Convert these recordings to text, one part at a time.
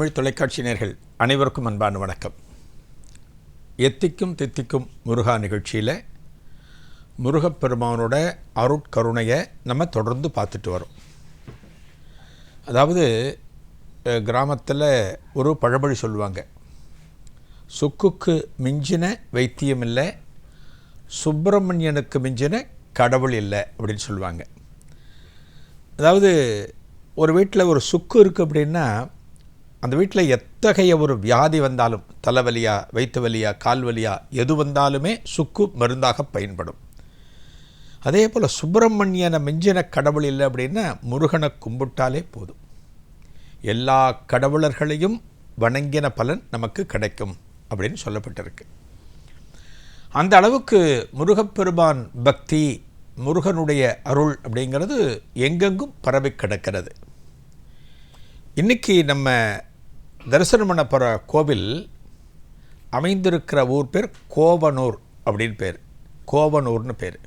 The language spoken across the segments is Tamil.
தமிழ் தொலைக்காட்சி நேர்கள் அனைவருக்கும் அன்பான வணக்கம். எத்திக்கும் தித்திக்கும் முருகா நிகழ்ச்சியில் முருகப்பெருமானோட அருட்கருணையை நம்ம தொடர்ந்து பார்த்துட்டு வரோம். அதாவது கிராமத்தில் ஒரு பழமொழி சொல்லுவாங்க. சுக்குக்கு மிஞ்சின வைத்தியம் இல்லை சுப்பிரமணியனுக்கு மிஞ்சின கடவுள் இல்லை அப்படின்னு சொல்லுவாங்க. அதாவது ஒரு வீட்டில் ஒரு சுக்கு இருக்குது அப்படின்னா அந்த வீட்டில் எத்தகைய ஒரு வியாதி வந்தாலும் தலைவலியா வயிற்று வலியா கால் வலியா எது வந்தாலுமே சுக்கு மருந்தாக பயன்படும். அதே போல் சுப்பிரமணியனை மிஞ்சின கடவுள் இல்லை அப்படின்னா முருகனை கும்பிட்டாலே போதும். எல்லா கடவுளர்களையும் வணங்கின பலன் நமக்கு கிடைக்கும் அப்படின்னு சொல்லப்பட்டிருக்கு. அந்த அளவுக்கு முருகப்பெருமான் பக்தி முருகனுடைய அருள் அப்படிங்கிறது எங்கெங்கும் பரவி கிடக்கிறது. இன்றைக்கி நம்ம தரிசனம் பண்ண போகிற கோவில் அமைந்திருக்கிற ஊர் பேர் கோவனூர் அப்படின்னு பேர். கோவனூர்னு பேர்.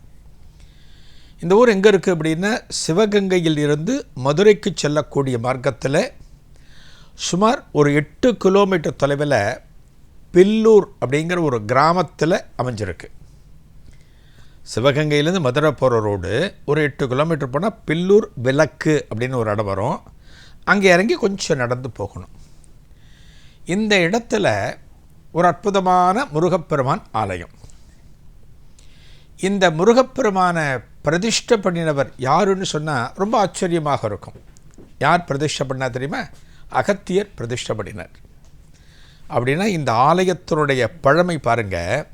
இந்த ஊர் எங்கே இருக்குது அப்படின்னா சிவகங்கையில் இருந்து மதுரைக்கு செல்லக்கூடிய மார்க்கத்தில் சுமார் ஒரு எட்டு கிலோமீட்டர் தொலைவில் பில்லூர் அப்படிங்கிற ஒரு கிராமத்தில் அமைஞ்சிருக்கு. சிவகங்கையிலேருந்து மதுரை போகிற ரோடு ஒரு எட்டு கிலோமீட்டர் போனால் பில்லூர் விளக்கு அப்படின்னு ஒரு இடம் வரும். அங்கே இறங்கி கொஞ்சம் நடந்து போகணும். இந்த இடத்துல ஒரு அற்புதமான முருகப்பெருமான் ஆலயம். இந்த முருகப்பெருமானை பிரதிஷ்ட பண்ணினவர் யாருன்னு சொன்னால் ரொம்ப ஆச்சரியமாக இருக்கும். யார் பிரதிஷ்டை பண்ணா தெரியுமா? அகத்தியர் பிரதிஷ்டை பண்ணினார். அப்படின்னா இந்த ஆலயத்தினுடைய பழமை பாருங்கள்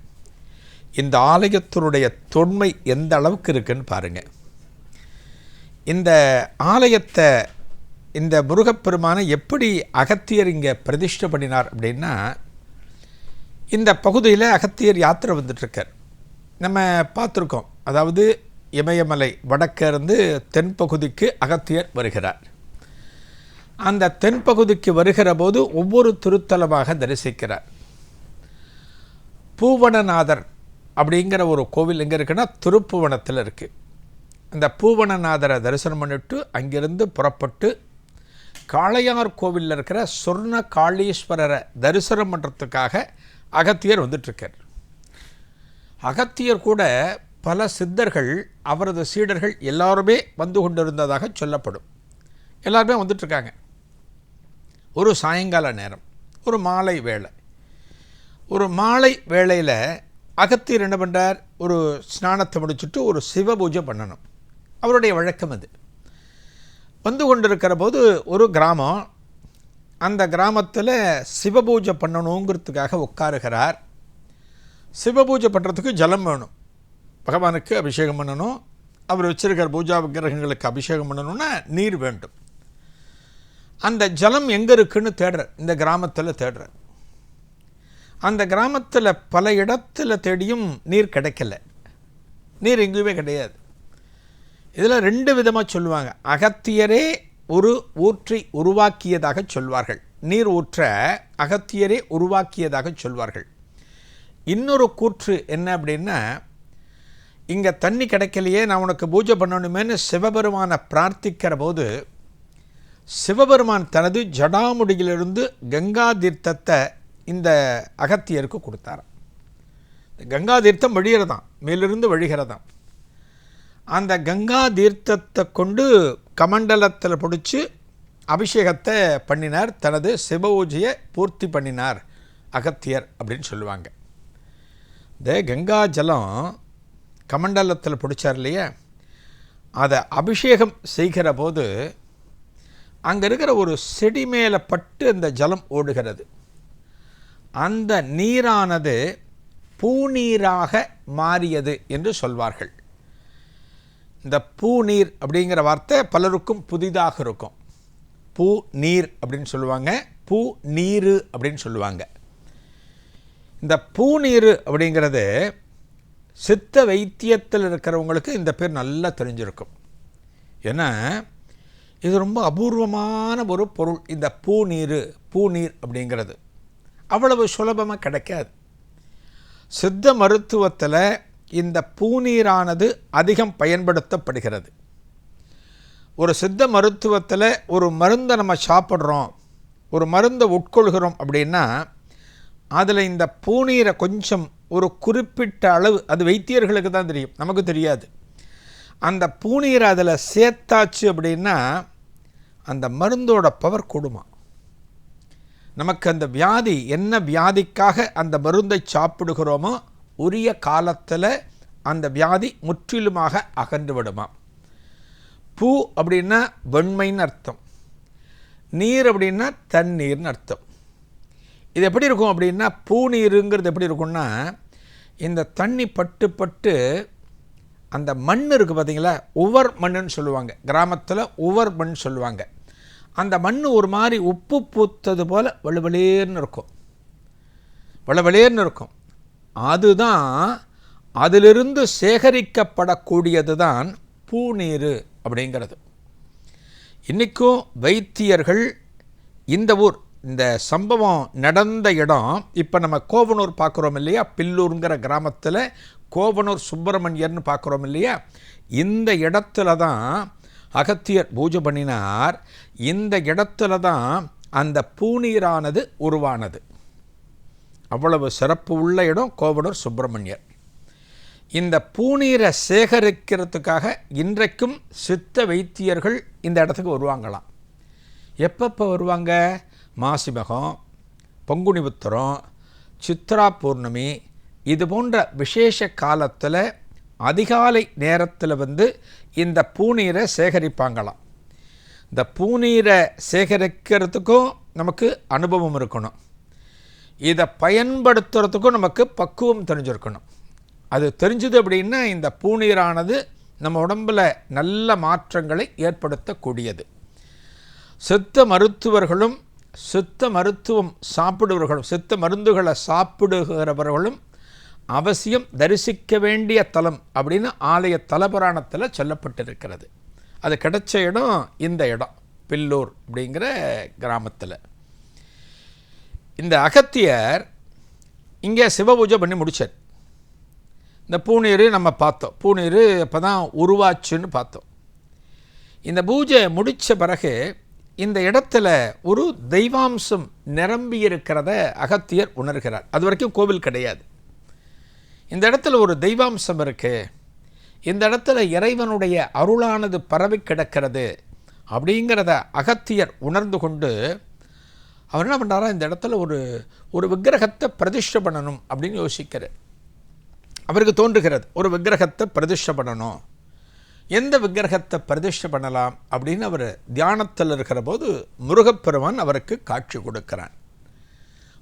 இந்த ஆலயத்தினுடைய தொன்மை எந்த அளவுக்கு இருக்குன்னு பாருங்கள் இந்த ஆலயத்தை இந்த முருகப்பெருமானை எப்படி அகத்தியர் இங்கே பிரதிஷ்டை பண்ணினார் அப்படின்னா இந்த பகுதியில் அகத்தியர் யாத்திரை வந்துட்டுருக்கார். நம்ம பார்த்துருக்கோம். அதாவது இமயமலை வடக்கேருந்து தென்பகுதிக்கு அகத்தியர் வருகிறார். அந்த தென்பகுதிக்கு வருகிற போது ஒவ்வொரு திருத்தலமாக தரிசிக்கிறார். பூவனநாதர் அப்படிங்கிற ஒரு கோவில் எங்கே இருக்குன்னா திருப்புவனத்தில் இருக்குது அந்த பூவனநாதரை தரிசனம் பண்ணிட்டு அங்கிருந்து புறப்பட்டு காளையார் கோவிலில் இருக்கிற சொர்ண காளீஸ்வரரை தரிசனம் பண்ணுறதுக்காக அகத்தியர் வந்துட்டுருக்கார். அகத்தியர் கூட பல சித்தர்கள் அவரது சீடர்கள் எல்லாருமே வந்து கொண்டிருந்ததாக சொல்லப்படும். எல்லாருமே வந்துட்டுருக்காங்க. ஒரு சாயங்கால நேரம் ஒரு மாலை வேலை ஒரு மாலை வேளையில் அகத்தியர் என்ன பண்ணுறார் ஒரு ஸ்நானத்தை முடிச்சுட்டு ஒரு சிவ பூஜை பண்ணணும். அவருடைய வழக்கம் அது. வந்து கொண்டிருக்கிற போது ஒரு கிராமம் அந்த கிராமத்தில் சிவபூஜை பண்ணணுங்கிறதுக்காக உட்காருகிறார். சிவபூஜை பண்ணுறதுக்கு ஜலம் வேணும். பகவானுக்கு அபிஷேகம் பண்ணணும். அவர் வச்சிருக்கிற பூஜா விக்கிரகங்களுக்கு அபிஷேகம் பண்ணணும்னா நீர் வேண்டும். அந்த ஜலம் எங்கே இருக்குன்னு தேடுற இந்த கிராமத்தில் தேடுற அந்த கிராமத்தில் பல இடத்துல தேடியும் நீர் கிடைக்கல. நீர் எங்கேயுமே கிடையாது. இதில் ரெண்டு விதமாக சொல்லுவாங்க. அகத்தியரே ஒரு ஊற்றி உருவாக்கியதாக சொல்வார்கள். நீர் ஊற்ற அகத்தியரே உருவாக்கியதாக சொல்வார்கள். இன்னொரு கூற்று என்ன அப்படின்னா இங்கே தண்ணி கிடைக்கலையே நான் உனக்கு பூஜை பண்ணணுமேனு சிவபெருமானை பிரார்த்திக்கிற போது சிவபெருமான் தனது ஜடாமுடியிலிருந்து கங்கா தீர்த்தத்தை இந்த அகத்தியருக்கு கொடுத்தார் கங்கா தீர்த்தம் வழிகிறதாம் மேலிருந்து வழிகிறதான் அந்த கங்கா தீர்த்தத்தை கொண்டு கமண்டலத்தில் பிடிச்சி அபிஷேகத்தை பண்ணினார். தனது சிவபூஜையை பூர்த்தி பண்ணினார் அகத்தியர் அப்படின்னு சொல்லுவாங்க. இந்த கங்கா ஜலம் கமண்டலத்தில் பிடிச்சார் இல்லையா? அதை அபிஷேகம் செய்கிற போது அங்கே இருக்கிற ஒரு செடி மேலே பட்டு அந்த ஜலம் ஓடுகிறது. அந்த நீரானது பூநீராக மாறியது என்று சொல்வார்கள். இந்த பூநீர் அப்படிங்கிற வார்த்தை பலருக்கும் புதிதாக இருக்கும். பூ நீர் அப்படின்னு சொல்லுவாங்க. பூ நீர் அப்படின்னு சொல்லுவாங்க. இந்த பூநீர் அப்படிங்கிறது சித்த வைத்தியத்தில் இருக்கிறவங்களுக்கு இந்த பேர் நல்லா தெரிஞ்சிருக்கும். ஏன்னா இது ரொம்ப அபூர்வமான ஒரு பொருள். இந்த பூநீர் பூநீர் அப்படிங்கிறது. அவ்வளவு சுலபமாக கிடைக்காது. சித்த மருத்துவத்தில் இந்த பூநீரானது அதிகம் பயன்படுத்தப்படுகிறது. ஒரு சித்த மருத்துவத்தில் ஒரு மருந்தை நம்ம சாப்பிட்றோம் ஒரு மருந்தை உட்கொள்கிறோம் அப்படின்னா அதில் இந்த பூநீரை கொஞ்சம் ஒரு குறிப்பிட்ட அளவு அது வைத்தியர்களுக்கு தான் தெரியும் நமக்கு தெரியாது. அந்த பூநீரை அதில் சேர்த்தாச்சு அப்படின்னா அந்த மருந்தோட பவர் கூடுமா? நமக்கு அந்த வியாதி என்ன வியாதிக்காக அந்த மருந்தை சாப்பிடுகிறோமோ உரிய காலத்தில் அந்த வியாதி முற்றிலுமாக அகன்று விடுமா பூ அப்படின்னா வெண்மைன்னு அர்த்தம். நீர் அப்படின்னா தண்ணீர்னு அர்த்தம். இது எப்படி இருக்கும் அப்படின்னா பூ நீருங்கிறது எப்படி இருக்கும்னா இந்த தண்ணி பட்டு பட்டு அந்த மண் இருக்குது பார்த்தீங்களா உவர் மண்ணுன்னு சொல்லுவாங்க. கிராமத்தில் உவர் மண் சொல்லுவாங்க. அந்த மண் ஒரு மாதிரி உப்பு பூத்தது போல் வலுவலேர்னு இருக்கும். வலுவலேர்னு இருக்கும். அதுதான் அதிலிருந்து சேகரிக்கப்படக்கூடியது தான் பூநீர் அப்படிங்கிறது. இன்றைக்கும் வைத்தியர்கள் இந்த ஊர் இந்த சம்பவம் நடந்த இடம் இப்போ நம்ம கோவனூர் பார்க்குறோம் இல்லையா? பில்லூருங்கிற கிராமத்தில் கோவனூர் சுப்பிரமணியர்னு பார்க்குறோம் இல்லையா? இந்த இடத்துல தான் அகத்தியர் பூஜை பண்ணினார். இந்த இடத்துல தான் அந்த பூநீரானது உருவானது. அவ்வளவு சிறப்பு உள்ள இடம் கோவனூர் சுப்பிரமணியர். இந்த பூநீரை சேகரிக்கிறதுக்காக இன்றைக்கும் சித்த வைத்தியர்கள் இந்த இடத்துக்கு வருவாங்களாம். எப்பப்போ வருவாங்க? மாசிமகம் பங்குனி உத்தரம் சித்ரா பௌர்ணமி இது போன்ற விசேஷ காலத்தில் அதிகாலை நேரத்தில் வந்து இந்த பூநீரை சேகரிப்பாங்களாம். இந்த பூநீரை சேகரிக்கிறதுக்கும் நமக்கு அனுபவம் இருக்கணும். இதை பயன்படுத்துறதுக்கும் நமக்கு பக்குவம் தெரிஞ்சிருக்கணும். அது தெரிஞ்சுது அப்படின்னா இந்த பூநீரானது நம்ம உடம்பில் நல்ல மாற்றங்களை ஏற்படுத்தக்கூடியது. சித்த மருத்துவர்களும் சித்த மருத்துவம் சாப்பிடுவர்களும் சித்த மருந்துகளை சாப்பிடுகிறவர்களும் அவசியம் தரிசிக்க வேண்டிய தலம் அப்படின்னு ஆலய தலபுராணத்தில் சொல்லப்பட்டிருக்கிறது. அது கிடைச்ச இடம் இந்த இடம் பில்லூர் அப்படிங்கிற கிராமத்தில். இந்த அகத்தியர் இங்கே சிவபூஜை பண்ணி முடித்தார் இந்த பூநீர் நம்ம பார்த்தோம். பூநீர் இப்போ தான் உருவாச்சுன்னு பார்த்தோம். இந்த பூஜை முடித்த பிறகு இந்த இடத்துல ஒரு தெய்வாம்சம் நிரம்பி இருக்கிறத அகத்தியர் உணர்கிறார். அது வரைக்கும் கோவில் கிடையாது. இந்த இடத்துல ஒரு தெய்வாம்சம் இருக்குது இந்த இடத்துல இறைவனுடைய அருளானது பரவி கிடக்கிறது அப்படிங்கிறத அகத்தியர் உணர்ந்து கொண்டு அவர் என்ன பண்ணுறாரா இந்த இடத்துல ஒரு ஒரு விக்கிரகத்தை பிரதிஷ்டை பண்ணணும் அப்படின்னு யோசிக்கிறார். அவருக்கு தோன்றுகிறது ஒரு விக்கிரகத்தை பிரதிஷ்டை பண்ணணும். எந்த விக்கிரகத்தை பிரதிஷ்டை பண்ணலாம் அப்படின்னு அவர் தியானத்தில் இருக்கிற போது முருகப்பெருமான் அவருக்கு காட்சி கொடுக்கிறான்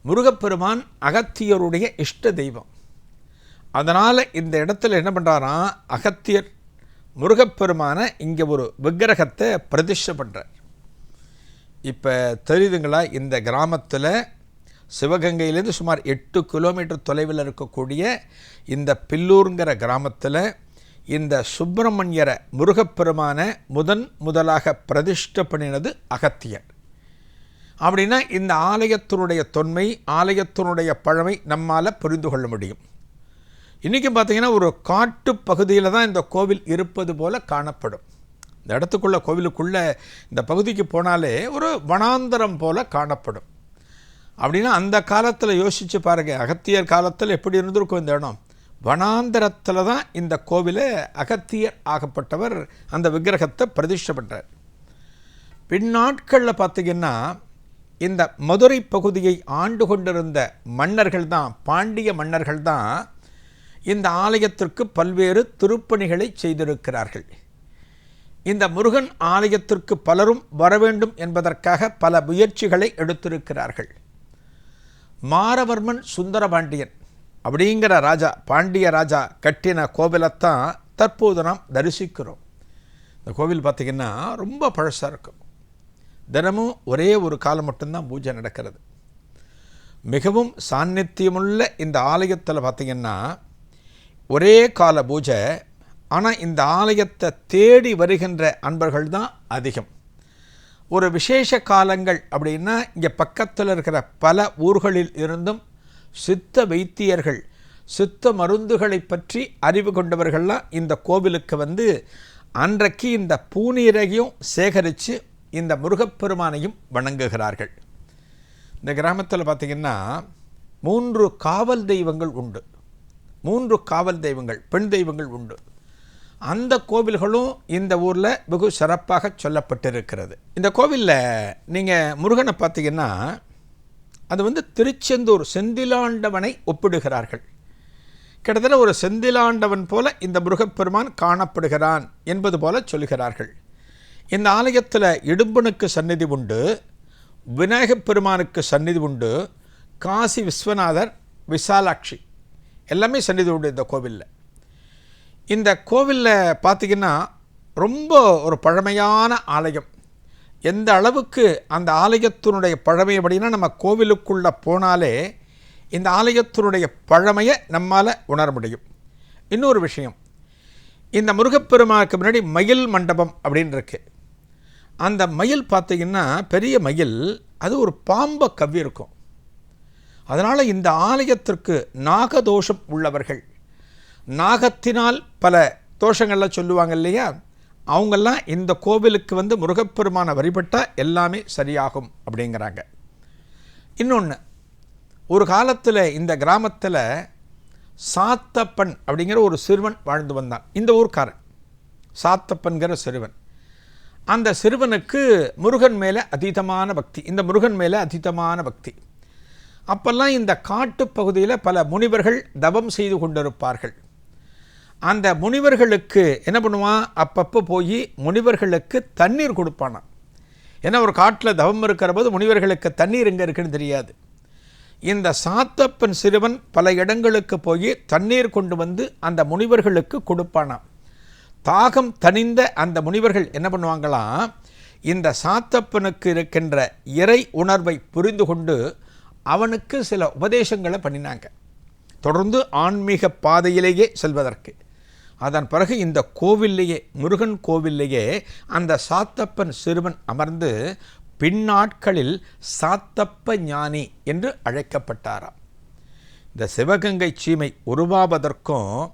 முருகப்பெருமான் அகத்தியருடைய இஷ்ட தெய்வம். அதனால் இந்த இடத்துல என்ன பண்ணுறாராம் அகத்தியர் முருகப்பெருமானை இங்கே ஒரு விக்கிரகத்தை பிரதிஷ்டை பண்ணுறார் இப்போ தெரியுதுங்களா? இந்த கிராமத்தில் சிவகங்கையிலேருந்து சுமார் எட்டு கிலோமீட்டர் தொலைவில் இருக்கக்கூடிய இந்த பில்லூருங்கிற கிராமத்தில் இந்த சுப்பிரமணியரை முருகப்பெருமான முதன் முதலாக பிரதிஷ்ட பண்ணினது அகத்தியர். அப்படின்னா இந்த ஆலயத்தினுடைய தொன்மை ஆலயத்தினுடைய பழமை நம்மால் புரிந்து கொள்ள முடியும். இன்றைக்கும் பார்த்திங்கன்னா ஒரு காட்டு பகுதியில் தான் இந்த கோவில் இருப்பது போல காணப்படும். இந்த இடத்துக்குள்ள கோவிலுக்குள்ளே இந்த பகுதிக்கு போனாலே ஒரு வனாந்தரம் போல காணப்படும். அப்படின்னா அந்த காலத்தில் யோசித்து பாருங்கள் அகத்தியர் காலத்தில் எப்படி இருந்திருக்கும் இந்த இடம்? வனாந்தரத்தில் தான் இந்த கோவிலை அகத்தியர் ஆகப்பட்டவர் அந்த விக்கிரகத்தை பிரதிஷ்டை பண்ணுறார் பின்னாட்களில் பார்த்திங்கன்னா இந்த மதுரை பகுதியை ஆண்டு கொண்டிருந்த மன்னர்கள் தான் பாண்டிய மன்னர்கள் தான் இந்த ஆலயத்திற்கு பல்வேறு திருப்பணிகளை செய்திருக்கிறார்கள். இந்த முருகன் ஆலயத்திற்கு பலரும் வர வேண்டும் என்பதற்காக பல முயற்சிகளை எடுத்திருக்கிறார்கள். மாரவர்மன் சுந்தரபாண்டியன் அப்படிங்கிற ராஜா பாண்டிய ராஜா கட்டின கோவிலைத்தான் தற்போது நாம் தரிசிக்கிறோம். இந்த கோவில் பார்த்திங்கன்னா ரொம்ப பழசாக இருக்கும். தினமும் ஒரே ஒரு காலம் மட்டும்தான் பூஜை நடக்கிறது. மிகவும் சாநித்தியமுள்ள இந்த ஆலயத்தில் பார்த்திங்கன்னா ஒரே கால பூஜை ஆனால் இந்த ஆலயத்தை தேடி வருகின்ற அன்பர்கள் தான் அதிகம். ஒரு விசேஷ காலங்கள் அப்படின்னா இங்கே பக்கத்தில் இருக்கிற பல ஊர்களில் இருந்தும் சித்த வைத்தியர்கள் சித்த மருந்துகளை பற்றி அறிவு கொண்டவர்கள்லாம் இந்த கோவிலுக்கு வந்து அன்றைக்கு இந்த பூநீரையும் சேகரித்து இந்த முருகப்பெருமானையும் வணங்குகிறார்கள். இந்த கிராமத்தில் பார்த்திங்கன்னா மூன்று காவல் தெய்வங்கள் உண்டு. மூன்று காவல் தெய்வங்கள் பெண் தெய்வங்கள் உண்டு. அந்த கோவில்களும் இந்த ஊரில் வெகு சிறப்பாக சொல்லப்பட்டிருக்கிறது. இந்த கோவிலில் நீங்கள் முருகனை பார்த்தீங்கன்னா அது வந்து திருச்செந்தூர் செந்திலாண்டவனை ஒப்பிடுகிறார்கள். கிட்டத்தட்ட ஒரு செந்திலாண்டவன் போல இந்த முருகப்பெருமான் காணப்படுகிறான் என்பது போல சொல்கிறார்கள். இந்த ஆலயத்தில் இடும்பனுக்கு சந்நிதி உண்டு விநாயகப் பெருமானுக்கு சந்நிதி உண்டு காசி விஸ்வநாதர் விசாலாட்சி. எல்லாமே சந்நிதி உண்டு இந்த கோவிலில். இந்த கோவிலில் பார்த்திங்கன்னா ரொம்ப ஒரு பழமையான ஆலயம். எந்த அளவுக்கு அந்த ஆலயத்தினுடைய பழமை அப்படின்னா நம்ம கோவிலுக்குள்ளே போனாலே இந்த ஆலயத்தினுடைய பழமையை நம்மால் உணர முடியும். இன்னொரு விஷயம் இந்த முருகப்பெருமானுக்கு முன்னாடி மயில் மண்டபம் அப்படின்னு இருக்கு. அந்த மயில் பார்த்திங்கன்னா பெரிய மயில் அது ஒரு பாம்பை கவ்வி இருக்கும் அதனால் இந்த ஆலயத்திற்கு நாகதோஷம் உள்ளவர்கள் நாகத்தினால் பல தோஷங்கள்லாம் சொல்லுவாங்க இல்லையா? அவங்கெல்லாம் இந்த கோவிலுக்கு வந்து முருகப்பெருமான வழிபட்டால் எல்லாமே சரியாகும் அப்படிங்கிறாங்க. இன்னொன்று ஒரு காலத்தில் இந்த கிராமத்தில் சாத்தப்பன் அப்படிங்கிற ஒரு சிறுவன் வாழ்ந்து வந்தான். இந்த ஊர்க்காரன் சாத்தப்பன்கிற சிறுவன். அந்த சிறுவனுக்கு முருகன் மேலே அதீதமான பக்தி. இந்த முருகன் மேலே அதீதமான பக்தி. அப்பெல்லாம் இந்த காட்டுப்பகுதியில் பல முனிவர்கள் தவம் செய்து கொண்டிருப்பார்கள். அந்த முனிவர்களுக்கு என்ன பண்ணுவான்? அப்பப்போ போய் முனிவர்களுக்கு தண்ணீர் கொடுப்பானான் ஏன்னா ஒரு காட்டில் தவம் இருக்கிற போது முனிவர்களுக்கு தண்ணீர் எங்கே இருக்குன்னு தெரியாது. இந்த சாத்தப்பன் சிறுவன் பல இடங்களுக்கு போய் தண்ணீர் கொண்டு வந்து அந்த முனிவர்களுக்கு கொடுப்பானாம். தாகம் தணிந்த அந்த முனிவர்கள் என்ன பண்ணுவாங்களாம் இந்த சாத்தப்பனுக்கு இருக்கின்ற இறை உணர்வை புரிந்து கொண்டு அவனுக்கு சில உபதேசங்களை பண்ணினாங்க. தொடர்ந்து ஆன்மீக பாதையிலேயே செல்வதற்கு. அதன் பிறகு இந்த கோவில்லையே முருகன் கோவில்லையே அந்த சாத்தப்பன் சிறுவன் அமர்ந்து பின்னாட்களில் சாத்தப்ப ஞானி என்று அழைக்கப்பட்டாராம். இந்த சிவகங்கை சீமை உருவாவதற்கும்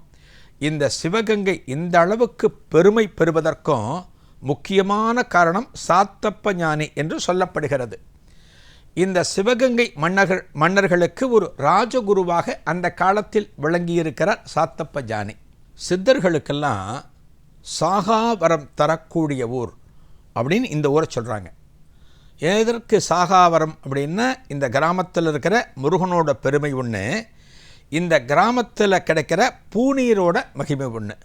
இந்த சிவகங்கை இந்த அளவுக்கு பெருமை பெறுவதற்கும் முக்கியமான காரணம் சாத்தப்ப ஞானி என்று சொல்லப்படுகிறது. இந்த சிவகங்கை மன்னர்கள் மன்னர்களுக்கு ஒரு ராஜகுருவாக அந்த காலத்தில் விளங்கியிருக்கிறார் சாத்தப்ப ஞானி. சித்தர்களுக்கெல்லாம் சாகாவரம் தரக்கூடிய ஊர் அப்படின்னு இந்த ஊரை சொல்கிறாங்க எதற்கு சாகாவரம் அப்படின்னா இந்த கிராமத்தில் இருக்கிற முருகனோட பெருமை ஒன்று இந்த கிராமத்தில் கிடைக்கிற பூநீரோட மகிமை ஒன்று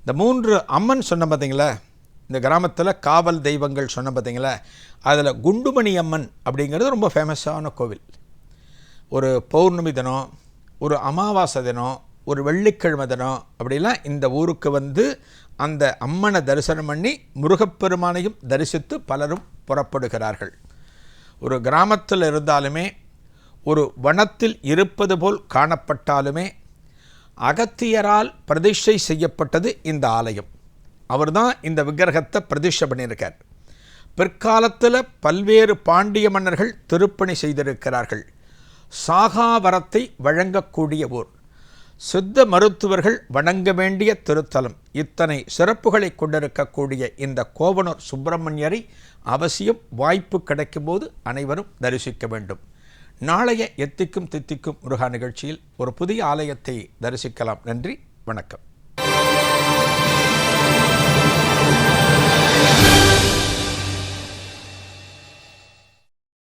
இந்த மூன்று அம்மன் சொன்ன பார்த்தீங்களா இந்த கிராமத்தில் காவல் தெய்வங்கள் சொன்ன பார்த்தீங்களா அதில் குண்டுமணி அம்மன் அப்படிங்கிறது ரொம்ப ஃபேமஸான கோவில். ஒரு பௌர்ணமி தினம் ஒரு அமாவாசை தினம் ஒரு வெள்ளிக்கிழமை தினம் அப்படிலாம் இந்த ஊருக்கு வந்து அந்த அம்மனை தரிசனம் பண்ணி முருகப்பெருமானையும் தரிசித்து பலரும் புறப்படுகிறார்கள். ஒரு கிராமத்தில் இருந்தாலுமே ஒரு வனத்தில் இருப்பது போல் காணப்பட்டாலுமே அகத்தியரால் பிரதிஷ்டை செய்யப்பட்டது இந்த ஆலயம். அவர்தான் இந்த விக்கிரகத்தை பிரதிஷ்டை பண்ணியிருக்கார். பிற்காலத்தில் பல்வேறு பாண்டிய மன்னர்கள் திருப்பணி செய்திருக்கிறார்கள். சாகாவரத்தை வழங்கக்கூடிய ஊர். சித்த மருத்துவர்கள் வணங்க வேண்டிய திருத்தலம். இத்தனை சிறப்புகளை கொண்டிருக்கக்கூடிய இந்த கோவனூர் சுப்பிரமணியரை அவசியம் வாய்ப்பு கிடைக்கும்போது அனைவரும் தரிசிக்க வேண்டும். நாளைய எத்திக்கும் தித்திக்கும் முருகா நிகழ்ச்சியில் ஒரு புதிய ஆலயத்தை தரிசிக்கலாம். நன்றி வணக்கம்.